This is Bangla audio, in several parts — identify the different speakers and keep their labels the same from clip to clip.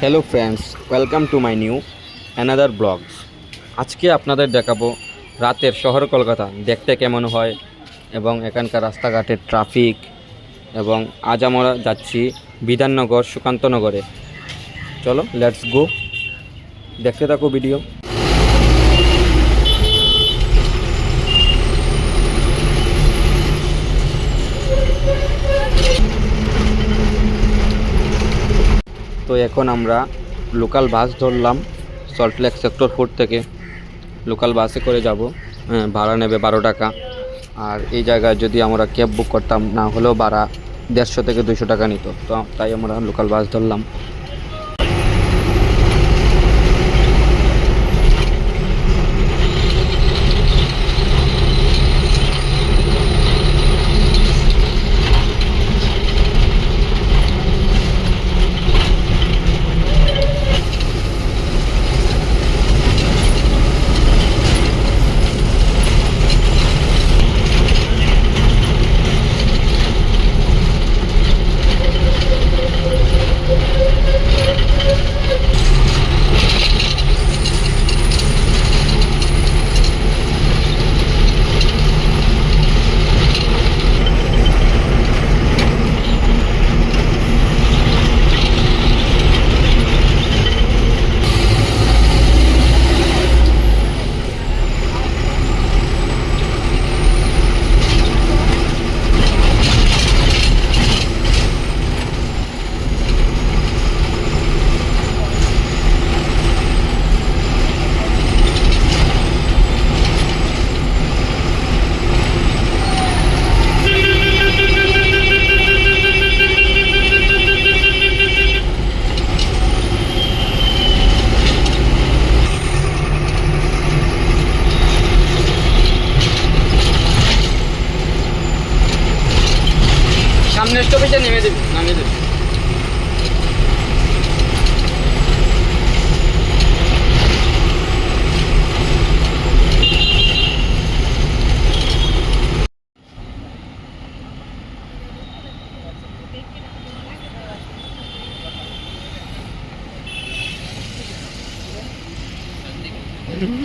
Speaker 1: Hello friends welcome to my new another blogs আজকে আপনাদের দেখাবো রাতের শহর কলকাতা। দেখতে কেমন হয় এবং এখানকার রাস্তাঘাটের ট্রাফিক এবং আজ আমরা যাচ্ছি বিধাননগর সুকান্তনগরে। চলো লেটস গো দেখতে থাকো ভিডিও তো এখন আমরা লোকাল বাস ধরলাম সল্টলেক সেক্টর ফোর থেকে। লোকাল বাসে করে যাব ভাড়া নেবে বারো টাকা। আর এই জায়গায় যদি আমরা ক্যাব বুক করতাম, না হলেও ভাড়া দেড়শো থেকে দুশো টাকা নিত। তো তাই আমরা লোকাল বাস ধরলাম। সামনের স্টপেজে নেমে দেবে, নামিয়ে দেবে।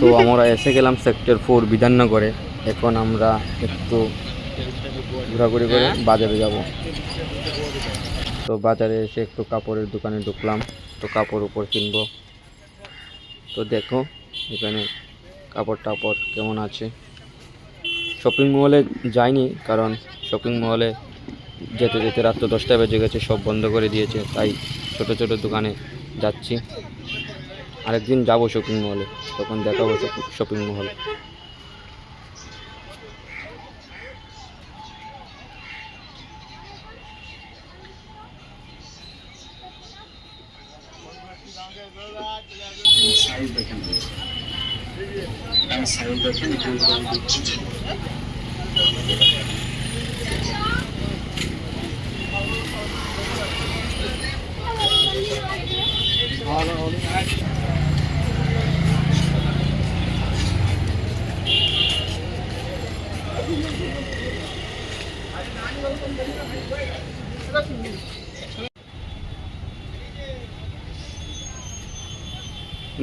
Speaker 1: তো আমরা এসে গেলাম সেক্টর ফোর বিধাননগরে। এখন আমরা একটু ঘোরাঘুরি করে বাজারে যাব। তো বাজারে এসে একটু কাপড়ের দোকানে ঢুকলাম। তো কাপড় উপর কিনবো। তো দেখো, এখানে কাপড় টাপড় কেমন আছে। শপিং মলে যাইনি, কারণ শপিং মলে যেতে যেতে রাত্র দশটা বেজে গেছে, সব বন্ধ করে দিয়েছে, তাই ছোট ছোট দোকানে যাচ্ছি। আরেকদিন যাব শপিং মলে তখন দেখাবো শপিং মহল
Speaker 2: সাইজ দেখেন হ্যাঁ সাইজ দেখেন একটু করে দিচ্ছি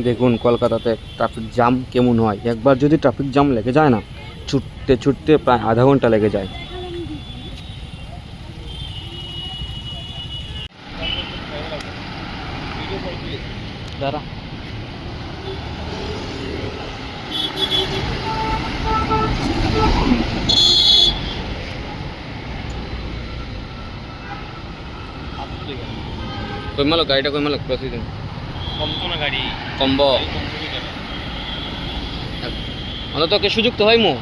Speaker 1: দেখুন কলকাতাতে ট্রাফিক জ্যাম কেমন হয় একবার যদি ট্রাফিক জ্যাম লেগে যায় না ছুটতে ছুটতে প্রায় আধা ঘন্টা লেগে যায় দাঁড়া কই মালো গাড়িটা কই মালো প্রতিদিন
Speaker 3: কমতো না গাড়ি
Speaker 1: কম্ব। অন্তত কে সুযোগ তো হয় মো?